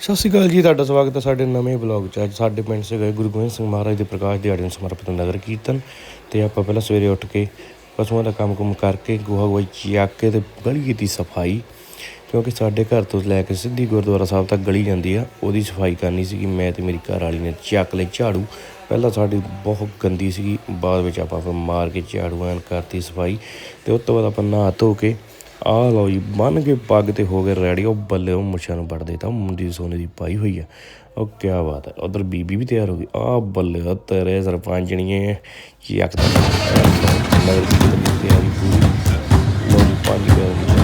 ਸਤਿ ਸ਼੍ਰੀ ਅਕਾਲ ਜੀ, ਤੁਹਾਡਾ ਸਵਾਗਤ ਹੈ ਸਾਡੇ ਨਵੇਂ ਬਲੌਗ 'ਚ। ਅੱਜ ਸਾਡੇ ਪਿੰਡ ਸੇ ਗਏ ਗੁਰੂ ਗੋਬਿੰਦ ਸਿੰਘ ਮਹਾਰਾਜ ਦੇ ਪ੍ਰਕਾਸ਼ ਦਿਹਾੜੇ ਨੂੰ ਸਮਰਪਿਤ ਨਗਰ ਕੀਰਤਨ ਤੇ ਆਪਾਂ ਪਹਿਲਾਂ ਸਵੇਰੇ ਉੱਠ ਕੇ ਪਸ਼ੂਆਂ ਦਾ ਕੰਮ ਕੁਮ ਕਰਕੇ ਗੋਹਾ ਗੋਈ ਚੱਕ ਕੇ ਤੇ ਗਲੀ ਕੀਤੀ ਸਫ਼ਾਈ, ਕਿਉਂਕਿ ਸਾਡੇ ਘਰ ਤੋਂ ਲੈ ਕੇ ਸਿੱਧੀ ਗੁਰਦੁਆਰਾ ਸਾਹਿਬ ਤੱਕ ਗਲੀ ਜਾਂਦੀ ਆ, ਉਹਦੀ ਸਫ਼ਾਈ ਕਰਨੀ ਸੀਗੀ। ਮੈਂ ਤੇ ਮੇਰੀ ਘਰ ਵਾਲੀ ਨੇ ਚੱਕ ਲਈ ਝਾੜੂ। ਪਹਿਲਾਂ ਸਾਡੀ ਬਹੁਤ ਗੰਦੀ ਸੀਗੀ, ਬਾਅਦ ਵਿੱਚ ਆਪਾਂ ਫਿਰ ਮਾਰ ਕੇ ਝਾੜੂ ਐਨ ਕਰਤੀ ਸਫ਼ਾਈ ਤੇ ਉਸ ਤੋਂ ਬਾਅਦ ਆਪਾਂ ਨਹਾ ਧੋ ਕੇ ਆਹ ਲਓ ਜੀ, ਬੰਨ ਕੇ ਪੱਗ ਤੇ ਹੋ ਗਏ ਰੈਡੀ, ਉਹ ਬੱਲੇ ਉਹ ਮੁੱਛਾਂ ਨੂੰ ਵੱਢ ਦੇਤਾ ਮੁੰਡੀ ਸੋਨੇ ਦੀ ਪਾਈ ਹੋਈ ਆ। ਉਹ ਕੀ ਬਾਤ ਹੈ, ਉਧਰ ਬੀਬੀ ਵੀ ਤਿਆਰ ਹੋ ਗਈ। ਆਹ ਬੱਲੇ ਉਹ ਤੇਰੇ ਸਰਪੰਚਣੀਏ ਯਕ ਦਾ ਤਿਆਰੀ ਪੂਰੀ। ਲਓ ਪੰਜ ਵਜੇ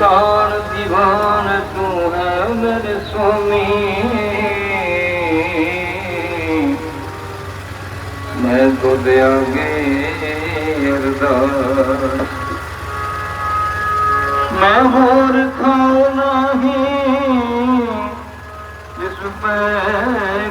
ਮੈਂ ਤਾਣ ਦੀਵਾਨ ਤੂੰ ਹੈ ਮੇਰੇ ਸੁਆਮੀ। ਮੈਂ ਤੋ ਦਿਆਂਗੇ ਅਰਦਾਸ। ਮੈਂ ਹੋਰ ਖਾਉ ਨਹੀਂ, ਜਿਸ ਪੈ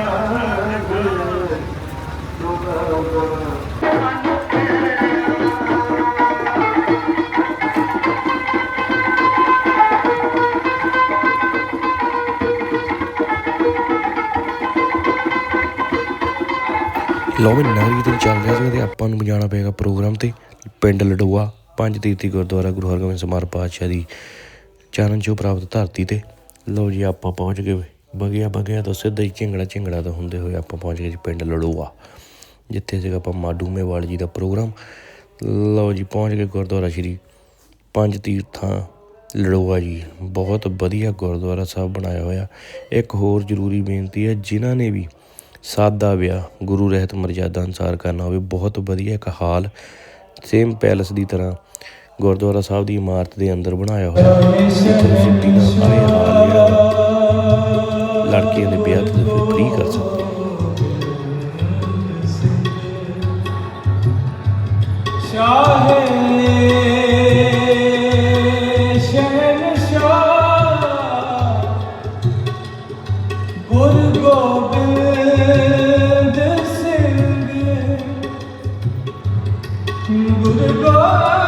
ਲਓ ਵੀ ਨਗਰ ਕੀਰਤਨ ਚੱਲ ਰਿਹਾ ਸੀ ਤੇ ਆਪਾਂ ਨੂੰ ਜਾਣਾ ਪਏਗਾ ਪ੍ਰੋਗਰਾਮ ਤੇ, ਪਿੰਡ ਲਡੋਆ, ਪੰਜ ਤੀਰਥੀ ਗੁਰਦੁਆਰਾ ਗੁਰੂ ਹਰਗੋਬਿੰਦ ਸਮਾਰ ਪਾਤਸ਼ਾਹ ਦੀ ਚਰਨ ਚੋ ਪ੍ਰਾਪਤ ਧਰਤੀ ਤੇ। ਲਓ ਜੀ ਆਪਾਂ ਪਹੁੰਚ ਗਏ ਬਗਿਆ ਬਗਿਆ ਤੋਂ ਸਿੱਧਾ ਹੀ ਝਿੰਗੜਾ ਝਿੰਗੜਾ ਤੋਂ ਹੁੰਦੇ ਹੋਏ ਆਪਾਂ ਪਹੁੰਚ ਗਏ ਜੀ ਪਿੰਡ ਲੜੋਆ ਜਿੱਥੇ ਸੀਗਾ ਆਪਾਂ ਮਾਡੂ ਮੇਵਾਲ ਜੀ ਦਾ ਪ੍ਰੋਗਰਾਮ। ਲਓ ਜੀ ਪਹੁੰਚ ਗਏ ਗੁਰਦੁਆਰਾ ਸ਼੍ਰੀ ਪੰਜ ਤੀਰਥਾਂ ਲੜੋਆ ਜੀ। ਬਹੁਤ ਵਧੀਆ ਗੁਰਦੁਆਰਾ ਸਾਹਿਬ ਬਣਾਇਆ ਹੋਇਆ। ਇੱਕ ਹੋਰ ਜ਼ਰੂਰੀ ਬੇਨਤੀ ਹੈ, ਜਿਨ੍ਹਾਂ ਨੇ ਵੀ ਸਾਦਾ ਵਿਆਹ, ਗੁਰੂ ਰਹਿਤ ਮਰਜ਼ਾਦਾ ਅਨੁਸਾਰ ਕਰਨਾ ਹੋਵੇ, ਬਹੁਤ ਵਧੀਆ ਇੱਕ ਹਾਲ ਸੇਮ ਪੈਲਸ ਦੀ ਤਰ੍ਹਾਂ ਗੁਰਦੁਆਰਾ ਸਾਹਿਬ ਦੀ ਇਮਾਰਤ ਦੇ ਅੰਦਰ ਬਣਾਇਆ ਹੋਇਆ। ਜਿੱਥੇ ਤੁਸੀਂ ਬਿਨਾਂ ਆਏ ਹਾਲ ਜਿਹੜਾ ਲੜਕੀਆਂ ਦੇ ਵਿਆਹ ਤੇ ਫ੍ਰੀ ਕਰ ਸਕਦੇ ਸ਼ਾਹੇ ਗੁਰੂ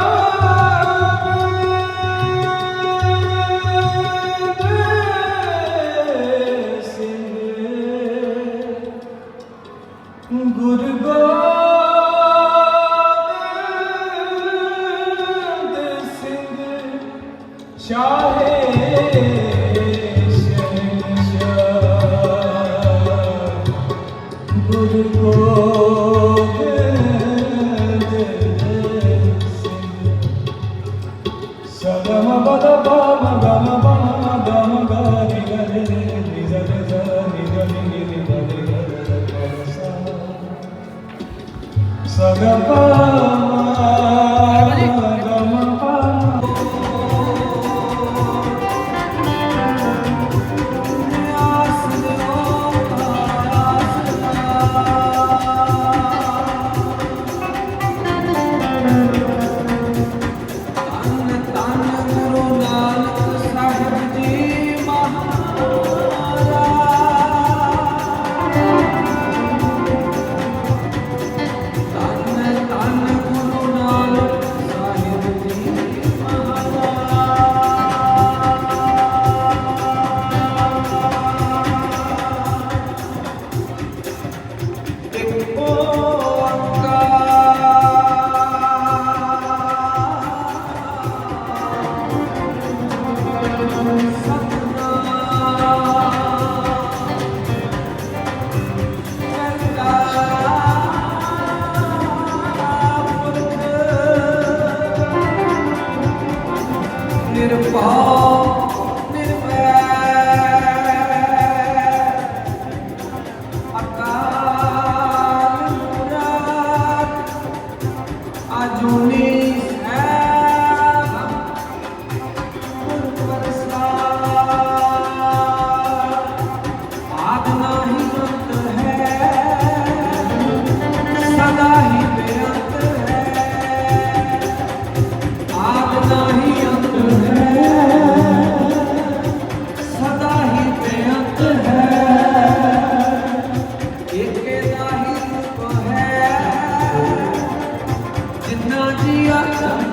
Oh.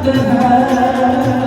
the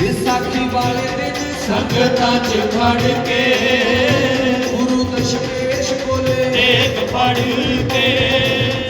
ਵਿਸਾਖੀ ਵਾਲੇ ਦਿਨ ਸੰਗਤਾਂ ਚ ਫੜ ਕੇ ਗੁਰੂ ਦਸ਼ਮੇਸ਼ ਕੋਲੇ ਇੱਕ ਫੜ ਕੇ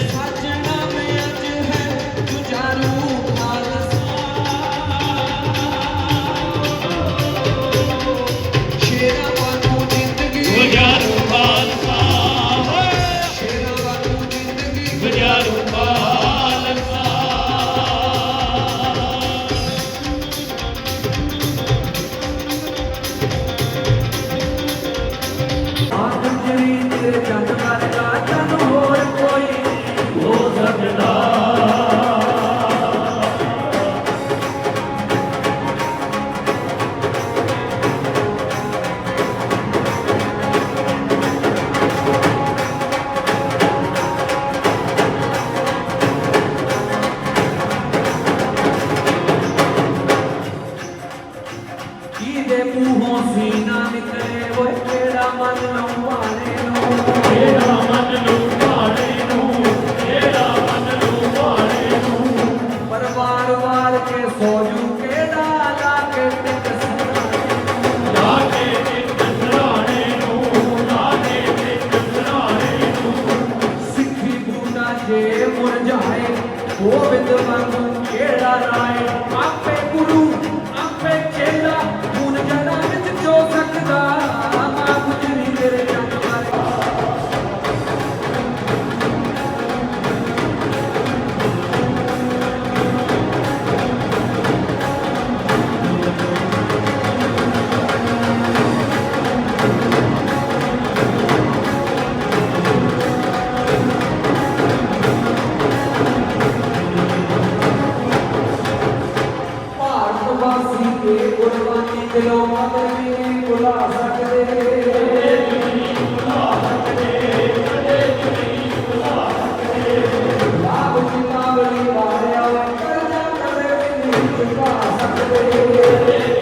ਮੂੰਹੋਂ ਸੀਨਾ ਨਿਕਲੇ ਓਏ ਕਿਹੜਾ ਮਨ ਲਾਉਂ ਵਾਲੇ ਨੂੰ। ਦਿਲੋਂ ਮਨ ਵੀ ਨਹੀਂ ਭੁਲਾ ਸਕਦੇ। ਕਦੇ ਨਹੀਂ ਭੁਲਾ ਸਕਦੇ ਕਦੇ ਨਹੀਂ ਭੁਲਾ ਸਕਦੇ ਲਾਭ ਜਿਤਾਵਲੀ ਵਾਰਿਆ ਕਰਜਾ ਕਦੇ ਵੀ ਨਹੀਂ ਚੁਕਾ ਸਕਦੇ।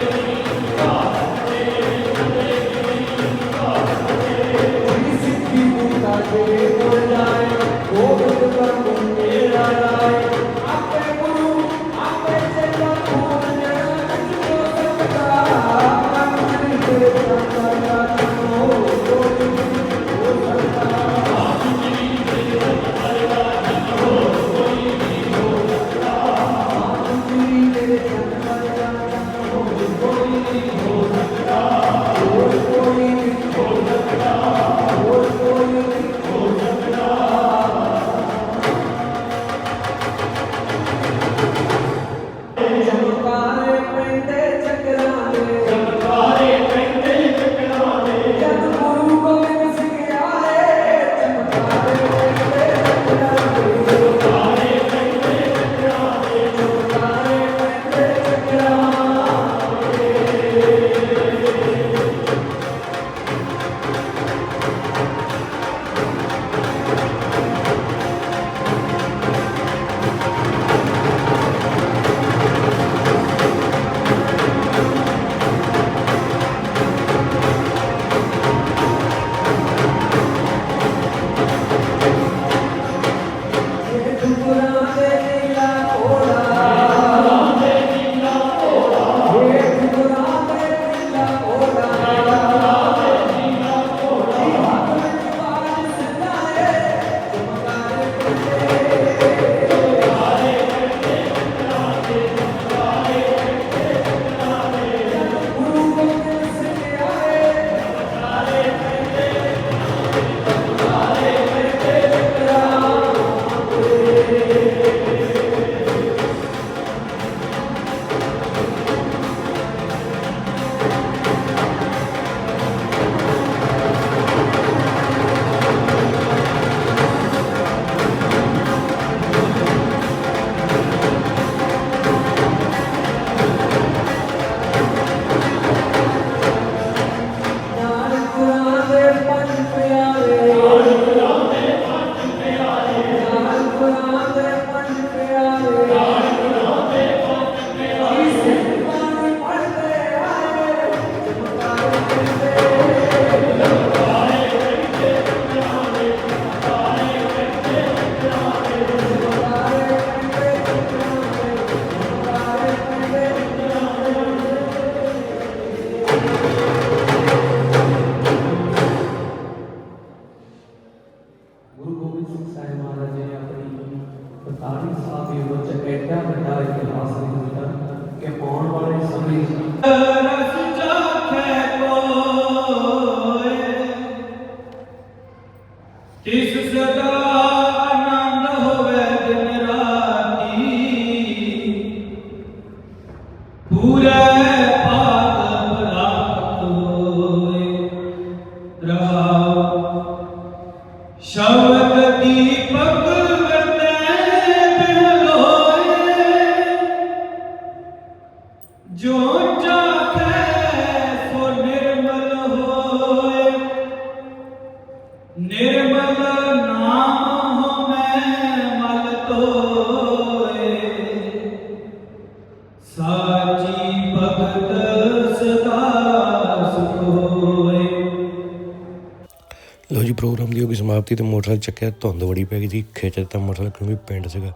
ਸਮਾਪਤੀ ਤੇ ਮੋਟਰਸਾਈਕਲ ਚੱਕਿਆ, ਧੁੰਦ ਬੜੀ ਪੈ ਗਈ ਸੀ ਖਿੱਚ ਦਿੱਤਾ ਮੋਟਰਸਾਈਕਲ ਕਿਉਂਕਿ ਪਿੰਡ ਸੀਗਾ।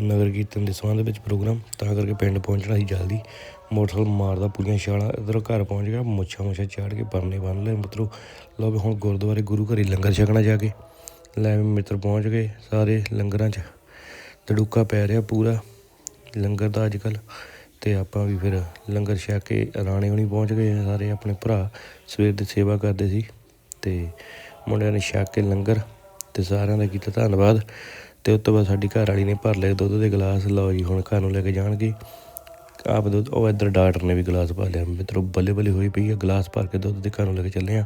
ਨਗਰ ਕੀਰਤਨ ਦੇ ਸੰਬੰਧ ਵਿੱਚ ਪ੍ਰੋਗਰਾਮ, ਤਾਂ ਕਰਕੇ ਪਿੰਡ ਪਹੁੰਚਣਾ ਸੀ ਜਲਦੀ। ਮੋਟਰਸਾਈਕਲ ਮਾਰਦਾ ਪੂਰੀਆਂ ਛਾਲਾਂ, ਇਧਰੋਂ ਘਰ ਪਹੁੰਚ ਗਿਆ, ਮੁੱਛਾਂ ਮੁੱਛਾਂ ਚਾੜ ਕੇ ਪਰਨੇ ਬੰਨ ਲਏ, ਮਿੱਤਰੋ। ਲਓ ਵੀ ਹੁਣ ਗੁਰਦੁਆਰੇ ਗੁਰੂ ਘਰੇ ਲੰਗਰ ਛਕਣਾ ਜਾ ਕੇ। ਲੈ ਵੀ ਮਿੱਤਰ ਪਹੁੰਚ ਗਏ ਸਾਰੇ ਲੰਗਰਾਂ 'ਚ। ਤੜੂਕਾ ਪੈ ਰਿਹਾ ਪੂਰਾ, ਲੰਗਰ ਦਾ ਅੱਜ ਕੱਲ ਤੇ ਆਪਾਂ ਵੀ ਫਿਰ ਲੰਗਰ ਛਕ ਕੇ ਰਾਣੇ ਹੋਣੀ ਪਹੁੰਚ ਗਏ ਸਾਰੇ ਆਪਣੇ ਭਰਾ ਸਵੇਰ ਦੀ ਸੇਵਾ ਕਰਦੇ ਸੀ। ਤੇ ਮੁੰਡਿਆਂ ਨੇ ਛਕ ਕੇ ਲੰਗਰ ਤੇ ਸਾਰਿਆਂ ਦਾ ਕੀਤਾ ਧੰਨਵਾਦ ਤੇ ਉਸ ਤੋਂ ਬਾਅਦ ਸਾਡੀ ਘਰ ਵਾਲੀ ਨੇ ਭਰ ਲਏ ਦੁੱਧ ਦੇ ਗਲਾਸ। ਲਓ ਜੀ, ਹੁਣ ਘਰ ਨੂੰ ਲੈ ਕੇ ਜਾਣਗੇ। ਆਪ ਦੁੱਧ, ਉਹ ਇੱਧਰ ਡਾਕਟਰ ਨੇ ਵੀ ਗਲਾਸ ਭਰ ਲਿਆ। ਮਿੱਤਰੋ, ਬੱਲੇ ਬੱਲੇ ਹੋਈ ਪਈ ਆ, ਗਲਾਸ ਭਰ ਕੇ ਦੁੱਧ ਦੇ ਘਰ ਨੂੰ ਲੈ ਕੇ ਚੱਲੇ ਆ।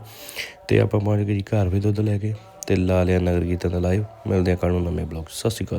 ਤੇ ਆਪਾਂ ਪਹੁੰਚ ਗਏ ਜੀ ਘਰ ਵੀ ਦੁੱਧ ਲੈ ਕੇ ਤੇ ਲਾ ਲਿਆ ਨਗਰ ਕੀਰਤਨ ਦਾ ਲਾਈਵ ਮਿਲਦੇ ਆ ਕੱਲ੍ਹ ਨੂੰ ਨਵੇਂ ਬਲੌਗ ਸਤਿ ਸ਼੍ਰੀ ਅਕਾਲ